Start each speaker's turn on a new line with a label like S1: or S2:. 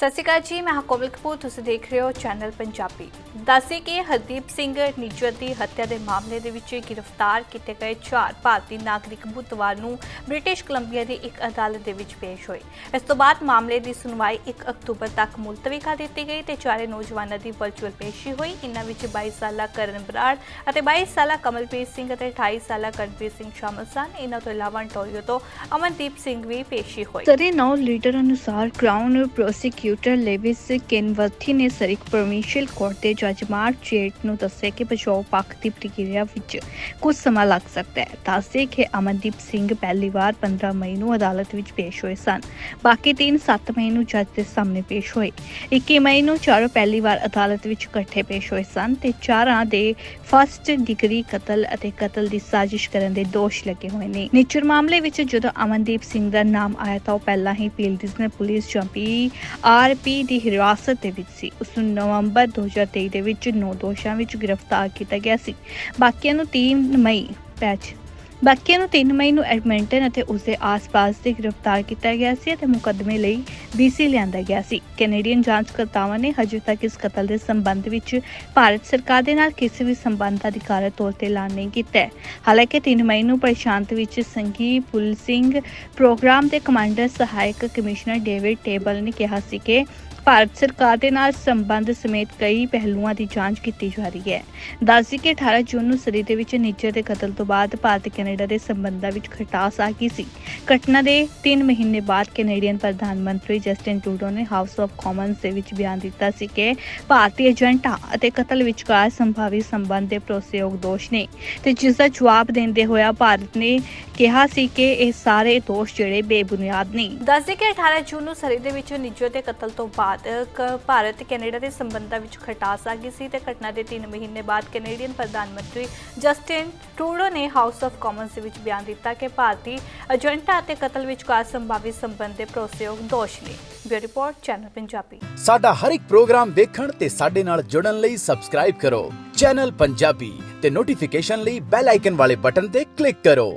S1: ਸਤਿ ਸ਼੍ਰੀ ਅਕਾਲ ਜੀ, ਮੈਂ ਹਾਂ ਕੋਮਲ ਕਪੂਰ, ਤੁਸੀਂ ਦੇਖ ਰਹੇ ਹੋ ਚੈਨਲ ਪੰਜਾਬੀ। ਦੱਸੇ ਕਿ ਹਰਦੀਪ ਸਿੰਘ ਨਿੱਜਰ ਦੀ ਹੱਤਿਆ ਦੇ ਮਾਮਲੇ ਦੇ ਵਿੱਚ ਗ੍ਰਿਫਤਾਰ ਕੀਤੇ ਗਏ ਚਾਰ ਭਾਰਤੀ ਨਾਗਰਿਕ ਬੁੱਧਵਾਰ ਨੂੰ ਬ੍ਰਿਟਿਸ਼ ਕੋਲੰਬੀਆ ਦੀ ਇੱਕ ਅਦਾਲਤ ਦੇ ਵਿੱਚ ਪੇਸ਼ ਹੋਏ। ਇਸ ਤੋਂ ਬਾਅਦ ਮਾਮਲੇ ਦੀ ਸੁਣਵਾਈ 1 ਅਕਤੂਬਰ ਤੱਕ ਮੁਲਤਵੀ ਕਰ ਦਿੱਤੀ ਗਈ ਤੇ ਚਾਰੇ ਨੌਜਵਾਨਾਂ ਦੀ ਵਰਚੁਅਲ ਪੇਸ਼ੀ ਹੋਈ। ਇਨ੍ਹਾਂ ਵਿੱਚ 22 ਸਾਲਾ ਕਰਨ ਬਰਾੜ ਅਤੇ 22 ਸਾਲਾ ਕਮਲਪ੍ਰੀਤ ਸਿੰਘ ਅਤੇ 28 ਸਾਲਾ ਕਰਨਪ੍ਰੀਤ ਸਿੰਘ ਸ਼ਾਮਲ ਸਨ। ਇਹਨਾਂ ਤੋਂ ਇਲਾਵਾ ਅੰਟੋਰੀਓ ਤੋਂ ਅਮਨਦੀਪ ਸਿੰਘ ਵੀ ਪੇਸ਼ੀ ਹੋਈ
S2: ਸਰੇ 9 ਲੀਟਰ ਅਨੁਸਾਰ ਕ੍ਰਾਊਨ ਪ੍ਰੋਸੀਕਿਊਟਰ ਲੇਵਿਸ ਕੈਨਵਰਥੀ ਨੇ ਸਰਿਕ ਪ੍ਰੋਵਿੰਸ਼ੀਅਲ ਕੋਰਟ ਦੇ ਜੱਜ ਮਾਰਕ ਜੇਟ ਨੂੰ ਦੱਸਿਆ ਕਿ ਬਚਾਓ ਪੱਖ ਦੀ ਪ੍ਰਕਿਰਿਆ ਵਿੱਚ ਕੁਝ ਸਮਾਂ ਲੱਗ ਸਕਦਾ ਹੈ। ਦੱਸਦੇ ਕਿ ਅਮਨਦੀਪ ਸਿੰਘ ਪਹਿਲੀ ਵਾਰ 15 ਮਈ ਨੂੰ ਅਦਾਲਤ ਵਿੱਚ ਪੇਸ਼ ਹੋਏ ਸਨ। ਬਾਕੀ ਤਿੰਨ 7 ਮਈ ਨੂੰ ਜੱਜ ਦੇ ਸਾਹਮਣੇ ਪੇਸ਼ ਹੋਏ। 21 ਮਈ ਨੂੰ ਚਾਰੋਂ ਪਹਿਲੀ ਵਾਰ ਅਦਾਲਤ ਵਿੱਚ ਇਕੱਠੇ ਪੇਸ਼ ਹੋਏ ਸਨ ਤੇ ਚਾਰਾਂ ਦੇ ਫਸਟ ਡਿਗਰੀ ਕਤਲ ਅਤੇ ਕਤਲ ਦੀ ਸਾਜ਼ਿਸ਼ ਕਰਨ ਦੇ ਦੋਸ਼ ਲੱਗੇ ਹੋਏ ਨੇ। ਨਿਚਰ ਮਾਮਲੇ ਵਿੱਚ ਜਦੋਂ ਅਮਨਦੀਪ ਸਿੰਘ ਦਾ ਨਾਮ ਆਇਆ ਤਾਂ ਉਹ ਪਹਿਲਾਂ ਹੀ ਪੀਲ ਨੇ ਪੁਲਿਸ ਚੌਂਪੀ ਆਰਪੀ ਦੀ ਹਿਰਾਸਤ ਦੇ ਵਿੱਚ ਸੀ। ਉਸ ਨੂੰ ਨਵੰਬਰ 2023 ਦੇ ਵਿੱਚ ਨੌ ਦੋਸ਼ਾਂ ਵਿੱਚ ਗ੍ਰਿਫਤਾਰ ਕੀਤਾ ਗਿਆ ਸੀ। ਬਾਕੀਆਂ ਨੂੰ 3 ਮਈ ਪੈਚ ਬਾਕੀਆਂ ਨੂੰ 3 ਮਈ ਨੂੰ ਐਡਮਿੰਟਨ ਅਤੇ ਉਸ ਦੇ ਆਸ-ਪਾਸ ਦੇ ਗ੍ਰਿਫਤਾਰ ਕੀਤਾ ਗਿਆ ਸੀ ਅਤੇ ਮੁਕੱਦਮੇ ਲਈ ਬੀਸੀ ਲਿਆਂਦਾ ਗਿਆ ਸੀ। ਕੈਨੇਡੀਅਨ ਜਾਂਚਕਰਤਾਵਾਂ ਨੇ ਹਜੇ ਤੱਕ ਇਸ ਕਤਲ ਦੇ ਸੰਬੰਧ ਵਿੱਚ ਭਾਰਤ ਸਰਕਾਰ ਦੇ ਨਾਲ ਕਿਸੇ ਵੀ ਸੰਬੰਧ ਦਾ ਅਧਿਕਾਰਤ ਤੌਰ ਤੇ ਐਲਾਨ ਨਹੀਂ ਕੀਤਾ ਹਾਲਾਂਕਿ 3 ਮਈ ਨੂੰ ਪ੍ਰਸ਼ਾਂਤ ਵਿੱਚ ਸੰਘੀ ਪੁਲਿਸਿੰਗ ਪ੍ਰੋਗਰਾਮ ਦੇ ਕਮਾਂਡਰ ਸਹਾਇਕ ਕਮਿਸ਼ਨਰ ਡੇਵਿਡ ਟੇਬਲ ਨੇ ਕਿਹਾ ਸੀ ਕਿ ਭਾਰਤ ਸਰਕਾਰ ਦੇ ਨਾਲ ਸੰਬੰਧ ਸਮੇਤ ਕਈ ਪਹਿਲੂਆਂ ਦੀ ਜਾਂਚ ਕੀਤੀ ਜਾ ਰਹੀ ਹੈ। ਦੱਸਦੀ ਕਿ 18 ਜੂਨ ਨੂੰ ਸਰੀ ਦੇ ਵਿੱਚ ਨਿੱਜਰ ਦੇ ਕਤਲ ਤੋਂ ਬਾਅਦ ਭਾਰਤ ਕੈਨੇਡਾ ਦੇ ਸੰਬੰਧਾਂ ਵਿੱਚ ਖਟਾਸ ਆ ਗਈ ਸੀ। ਘਟਨਾ ਦੇ 3 ਮਹੀਨੇ ਬਾਅਦ ਕੈਨੇਡੀਅਨ ਪ੍ਰਧਾਨ ਮੰਤਰੀ ਜਸਟਿਨ ਟਰੂਡੋ ਨੇ ਹਾਊਸ ਆਫ ਕਾਮਨਸ ਦੇ ਵਿੱਚ ਬਿਆਨ ਦਿੱਤਾ ਸੀ ਕਿ ਭਾਰਤੀ ਏਜੰਟਾਂ ਅਤੇ ਕਤਲ ਵਿਚਕਾਰ ਸੰਭਾਵੀ ਸੰਬੰਧ ਦੇ ਭਰੋਸੇਯੋਗ ਦੋਸ਼ ਨੇ ਤੇ ਜਿਸ ਦਾ ਜਵਾਬ ਦਿੰਦੇ ਹੋਇਆ ਭਾਰਤ ਨੇ ਕਿਹਾ ਸੀ ਕਿ ਇਹ ਸਾਰੇ ਦੋਸ਼ ਜਿਹੜੇ ਬੇਬੁਨਿਆਦ ਨੇ।
S1: ਦੱਸਦੇ ਕਿ 18 ਜੂਨ ਨੂੰ ਸਰੀ ਦੇ ਵਿੱਚ ਨਿੱਜਰ ਦੇ ਕਤਲ ਤੋਂ ਬਾਅਦ ਭਾਰਤ ਤੇ ਕੈਨੇਡਾ ਦੇ ਸੰਬੰਧਾਂ ਵਿੱਚ ਖਟਾਸ ਆ ਗਈ ਸੀ ਤੇ ਘਟਨਾ ਦੇ 3 ਮਹੀਨੇ ਬਾਅਦ ਕੈਨੇਡੀਅਨ ਪ੍ਰਧਾਨ ਮੰਤਰੀ ਜਸਟਿਨ ਟਰੂਡੋ ਨੇ ਹਾਊਸ ਆਫ ਕਾਮਨਸ ਦੇ ਵਿੱਚ ਬਿਆਨ ਦਿੱਤਾ ਕਿ ਭਾਰਤੀ ਏਜੰਟਾਂ ਅਤੇ ਕਤਲ ਵਿਚਕਾਰ ਸੰਭਾਵੀ ਸੰਬੰਧ ਦੇ ਭਰੋਸੇਯੋਗ ਦੋਸ਼ ਨੇ। Bureau report channel Punjabi.
S3: ਸਾਡਾ ਹਰ ਇੱਕ ਪ੍ਰੋਗਰਾਮ ਦੇਖਣ ਤੇ ਸਾਡੇ ਨਾਲ ਜੁੜਨ ਲਈ ਸਬਸਕ੍ਰਾਈਬ ਕਰੋ। ਚੈਨਲ ਪੰਜਾਬੀ ਤੇ ਨੋਟੀਫਿਕੇਸ਼ਨ ਲਈ ਬੈਲ ਆਈਕਨ ਵਾਲੇ ਬਟਨ ਤੇ ਕਲਿੱਕ ਕਰੋ।